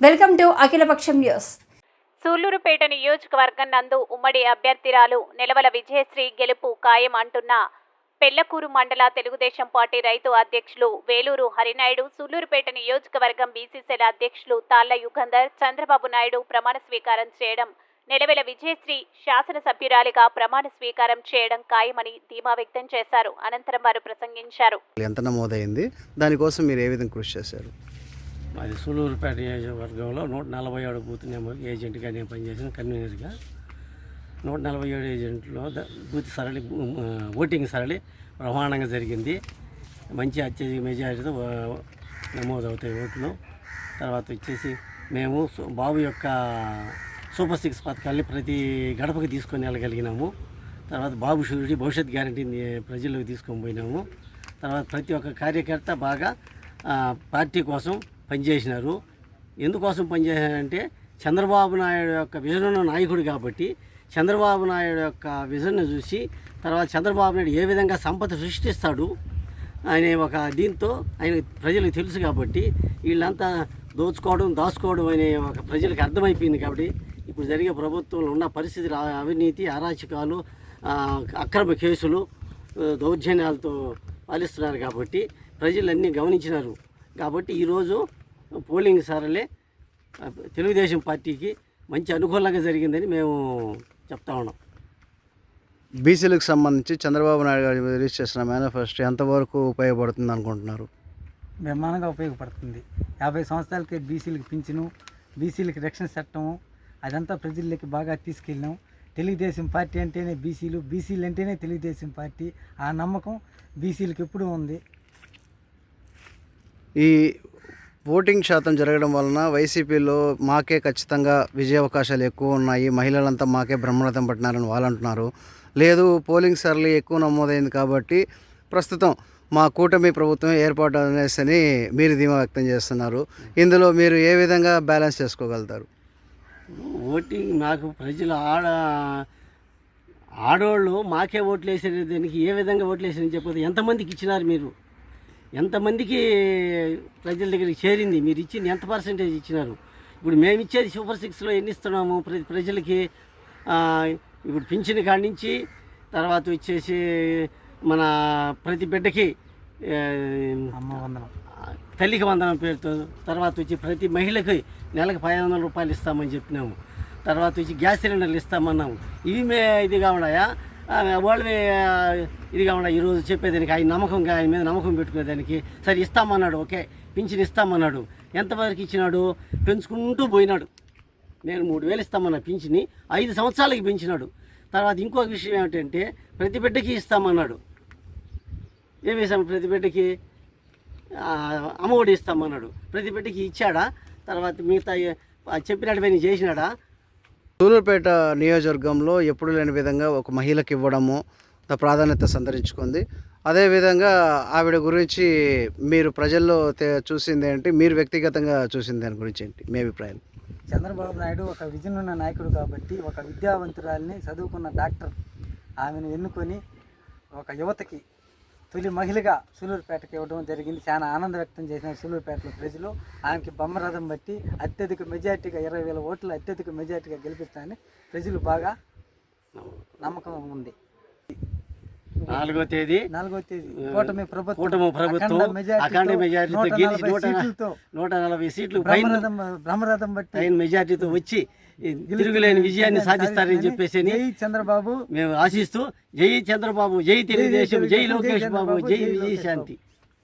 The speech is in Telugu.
వెల్కమ్ టు అఖిలపక్షం న్యూస్. సూళ్ళూరుపేట నియోజకవర్గం నందు ఉమ్మడి అభ్యర్థిరాలు నిలవల విజయశ్రీ గెలుపు ఖాయం అంటున్న పెళ్ళకూరు మండల తెలుగుదేశం పార్టీ రైతు అధ్యక్షులు వేలూరు హరినాయుడు సూళ్ళూరుపేట నియోజకవర్గం బీసీసీల అధ్యక్షులు తాళ్ళ యుగంధర్ చంద్రబాబు నాయుడు ప్రమాణ స్వీకారం చేయడం నిలవెల విజయశ్రీ శాసనసభ్యురాలిగా ప్రమాణ స్వీకారం చేయడం ఖాయమని ధీమా వ్యక్తం చేశారు. అనంతరం వారు ప్రసంగించారు. ఎంత నమోదైంది? దానికోసం మీరు ఏ విధంగా కృషి చేశారు? మాది సూలూరుపేట నియోజకవర్గంలో నూట నలభై ఏడు బూత్ నెంబర్ ఏజెంట్గా నేను పనిచేసిన కన్వీనర్గా నూట నలభై ఏడు ఏజెంట్లో బూత్ సరళి ఓటింగ్ సరళి ప్రమాణంగా జరిగింది. మంచి అత్యధిక మెజారిటీతో నమోదవుతాయి ఓట్లు. తర్వాత వచ్చేసి మేము బాబు యొక్క సూపర్ సిక్స్ పథకాల్ని ప్రతి గడపకి తీసుకొని వెళ్ళగలిగినాము. తర్వాత బాబు షూరిటీ భవిష్యత్ గ్యారంటీని ప్రజల్లోకి తీసుకొని పోయినాము. తర్వాత ప్రతి ఒక్క కార్యకర్త బాగా పార్టీ కోసం పనిచేసినారు. ఎందుకోసం పనిచేశారంటే చంద్రబాబు నాయుడు యొక్క విజన్ నాయకుడు కాబట్టి చంద్రబాబు నాయుడు యొక్క విజన్ను చూసి తర్వాత చంద్రబాబు నాయుడు ఏ విధంగా సంపద సృష్టిస్తాడు అనే ఒక దీంతో ఆయన ప్రజలకు తెలుసు కాబట్టి వీళ్ళంతా దోచుకోవడం దాచుకోవడం అనే ఒక ప్రజలకు అర్థమైపోయింది కాబట్టి ఇప్పుడు జరిగే ప్రభుత్వంలో ఉన్న పరిస్థితులు అవినీతి అరాచకాలు అక్రమ కేసులు దౌర్జన్యాలతో పాలిస్తున్నారు కాబట్టి ప్రజలన్నీ గమనించినారు. కాబట్టి ఈరోజు పోలింగ్ సరళే ఆ, తెలుగుదేశం పార్టీకి మంచి అనుకూలంగా జరిగిందని మేము చెప్తా ఉన్నాం. బీసీలకు సంబంధించి చంద్రబాబు నాయుడు గారు రిలీజ్ చేసిన మేనిఫెస్టో ఎంతవరకు ఉపయోగపడుతుంది అనుకుంటున్నారు? బ్రహ్మాండంగా ఉపయోగపడుతుంది. యాభై సంవత్సరాలకి బీసీలకు పింఛను బీసీలకు రక్షణ చట్టము అదంతా ప్రజల్లోకి బాగా తీసుకెళ్ళినాం. తెలుగుదేశం పార్టీ అంటేనే బీసీలు బీసీలు అంటేనే తెలుగుదేశం పార్టీ. ఆ నమ్మకం బీసీలకు ఎప్పుడూ ఉంది. ఈ ఓటింగ్ శాతం జరగడం వలన వైసీపీలో మాకే ఖచ్చితంగా విజయావకాశాలు ఎక్కువ ఉన్నాయి. మహిళలంతా మాకే బ్రహ్మరథం పట్టినారని వాళ్ళు అంటున్నారు. లేదు పోలింగ్ సరళి ఎక్కువ నమోదైంది కాబట్టి ప్రస్తుతం మా కూటమి ప్రభుత్వం ఏర్పాటు అనేసి అని మీరు ధీమా వ్యక్తం చేస్తున్నారు. ఇందులో మీరు ఏ విధంగా బ్యాలెన్స్ చేసుకోగలుగుతారు? ఓటింగ్ నాకు ప్రజలు ఆడ ఆడవాళ్ళు మాకే ఓట్లు వేసారు దానికి ఏ విధంగా ఓట్లు వేసారని చెప్పదు ఎంతమందికి ఇచ్చినారు మీరు? ఎంతమందికి ప్రజల దగ్గరికి చేరింది? మీరు ఇచ్చింది ఎంత పర్సెంటేజ్ ఇచ్చినారు? ఇప్పుడు మేము ఇచ్చేది సూపర్ సిక్స్లో ఎన్ని ఇస్తున్నాము? ప్ర ప్రజలకి ఇప్పుడు పింఛన్ కాడి నుంచి తర్వాత వచ్చేసి మన ప్రతి బిడ్డకి తల్లికి వందనం పేరుతో తర్వాత వచ్చి ప్రతి మహిళకి నెలకు పది వందల రూపాయలు ఇస్తామని చెప్పినాము. తర్వాత వచ్చి గ్యాస్ సిలిండర్లు ఇస్తామన్నాము. ఇవి మే ఇదిగా ఉన్నాయా? ఆ, వాళ్ళు ఇదిగా ఉన్నాయి ఈరోజు చెప్పేదానికి ఆయన నమ్మకంగా ఆయన మీద నమ్మకం పెట్టుకునేదానికి సరే ఇస్తామన్నాడు ఓకే పింఛన్ ఇస్తామన్నాడు ఎంతవరకు ఇచ్చినాడు? పెంచుకుంటూ పోయినాడు. నేను మూడు వేలు ఇస్తామన్నా పింఛని ఐదు సంవత్సరాలకి పెంచినాడు. తర్వాత ఇంకొక విషయం ఏమిటంటే ప్రతి బిడ్డకి ఇస్తామన్నాడు. ఏమి ఇస్తాం ప్రతి బిడ్డకి? అమ్మఒడి ఇస్తామన్నాడు. ప్రతి బిడ్డకి ఇచ్చాడా? తర్వాత మిగతా చెప్పినట్టు పైన చేసినాడా? సూలూరుపేట నియోజకవర్గంలో ఎప్పుడు లేని విధంగా ఒక మహిళకి ఇవ్వడము ప్రాధాన్యత సంతరించుకుంది. అదేవిధంగా ఆవిడ గురించి మీరు ప్రజల్లో చూసింది ఏంటి? మీరు వ్యక్తిగతంగా చూసింది దాని గురించి ఏంటి? మీ అభిప్రాయం చంద్రబాబు నాయుడు ఒక విజన్ ఉన్న నాయకుడు కాబట్టి ఒక విద్యావంతురాల్ని చదువుకున్న డాక్టర్ ఆమెను ఎన్నుకొని ఒక యువతకి తొలి మహిళగా సూలూరుపేటకు ఇవ్వడం జరిగింది. చాలా ఆనందం వ్యక్తం చేసిన సూలూరుపేటలో ప్రజలు ఆమెకి బొమ్మరథం బట్టి అత్యధిక మెజార్టీగా ఇరవై వేల ఓట్లు అత్యధిక మెజార్టీగా గెలిపిస్తానని ప్రజలు బాగా నమ్మకం ఉంది. నాలుగో తేదీ. నాలుగో తేదీ. కూటమి ప్రభుత్వం. కూటమి ప్రభుత్వం అఖండ మెజారిటీతో, నూట గెలిచి నలభై నూట సీట్లతో నూట నలభై సీట్లు బ్రహ్మరథం బట్టి మెజారిటీతో వచ్చి తిరుగులేని విజయాన్ని సాధిస్తారని చెప్పేసి జై చంద్రబాబు. మేము ఆశిస్తూ జై చంద్రబాబు జై తెలుగుదేశం జై లోకేష్ బాబు జై విజయశాంతి